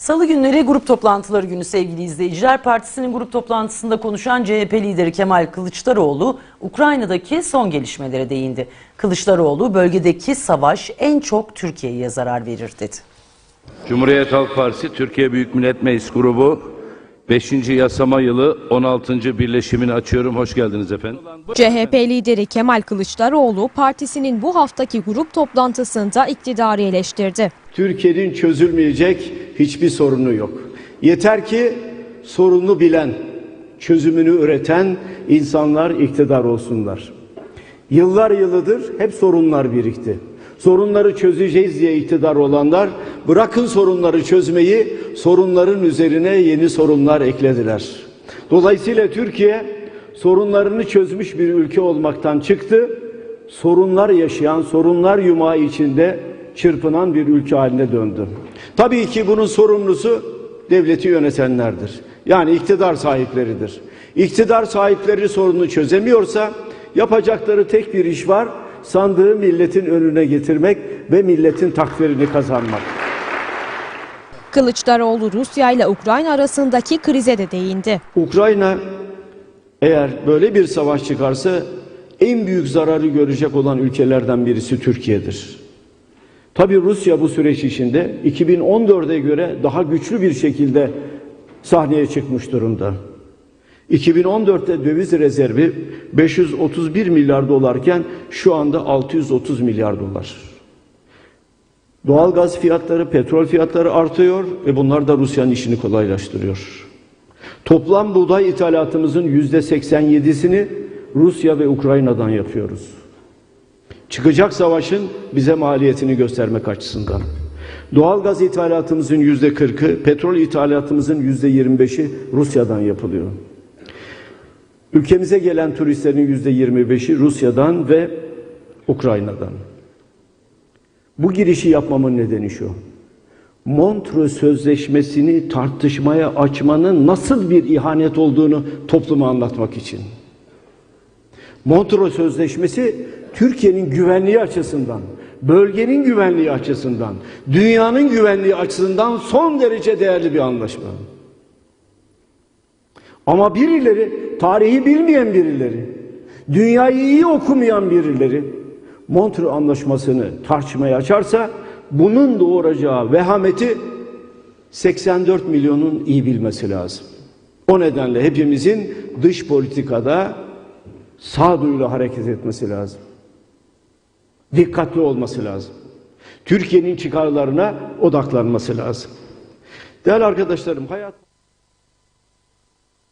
Salı günleri grup toplantıları günü sevgili izleyiciler. Partisinin grup toplantısında konuşan CHP lideri Kemal Kılıçdaroğlu Ukrayna'daki son gelişmelere değindi. Kılıçdaroğlu bölgedeki savaş en çok Türkiye'ye zarar verir dedi. Cumhuriyet Halk Partisi Türkiye Büyük Millet Meclis Grubu 5. yasama yılı 16. birleşimini açıyorum. Hoş geldiniz efendim. CHP lideri Kemal Kılıçdaroğlu partisinin bu haftaki grup toplantısında iktidarı eleştirdi. Türkiye'nin çözülmeyecek hiçbir sorunu yok. Yeter ki sorunu bilen, çözümünü üreten insanlar iktidar olsunlar. Yıllar yılıdır hep sorunlar birikti. Sorunları çözeceğiz diye iktidar olanlar bırakın sorunları çözmeyi sorunların üzerine yeni sorunlar eklediler. Dolayısıyla Türkiye sorunlarını çözmüş bir ülke olmaktan çıktı. Sorunlar yaşayan, sorunlar yumağı içinde çırpınan bir ülke haline döndü. Tabii ki bunun sorumlusu devleti yönetenlerdir. Yani iktidar sahipleridir. İktidar sahipleri sorunu çözemiyorsa yapacakları tek bir iş var. Sandığı milletin önüne getirmek ve milletin takdirini kazanmak. Kılıçdaroğlu Rusya ile Ukrayna arasındaki krize de değindi. Ukrayna eğer böyle bir savaş çıkarsa en büyük zararı görecek olan ülkelerden birisi Türkiye'dir. Tabi Rusya bu süreç içinde 2014'e göre daha güçlü bir şekilde sahneye çıkmış durumda. 2014'te döviz rezervi 531 milyar dolarken şu anda 630 milyar dolar. Doğal gaz fiyatları, petrol fiyatları artıyor ve bunlar da Rusya'nın işini kolaylaştırıyor. Toplam buğday ithalatımızın yüzde 87'sini Rusya ve Ukrayna'dan yapıyoruz. Çıkacak savaşın bize maliyetini göstermek açısından. Doğal gaz ithalatımızın yüzde 40'ı, petrol ithalatımızın yüzde 25'i Rusya'dan yapılıyor. Ülkemize gelen turistlerin yüzde 25'i Rusya'dan ve Ukrayna'dan. Bu girişi yapmamın nedeni şu. Montreux Sözleşmesi'ni tartışmaya açmanın nasıl bir ihanet olduğunu topluma anlatmak için. Montreux Sözleşmesi Türkiye'nin güvenliği açısından, bölgenin güvenliği açısından, dünyanın güvenliği açısından son derece değerli bir anlaşma. Ama birileri, tarihi bilmeyen birileri, dünyayı iyi okumayan birileri Montreux Anlaşması'nı tartışmaya açarsa bunun doğuracağı vehameti 84 milyonun iyi bilmesi lazım. O nedenle hepimizin dış politikada sağduyuyla hareket etmesi lazım. Dikkatli olması lazım. Türkiye'nin çıkarlarına odaklanması lazım. Değerli arkadaşlarım hayat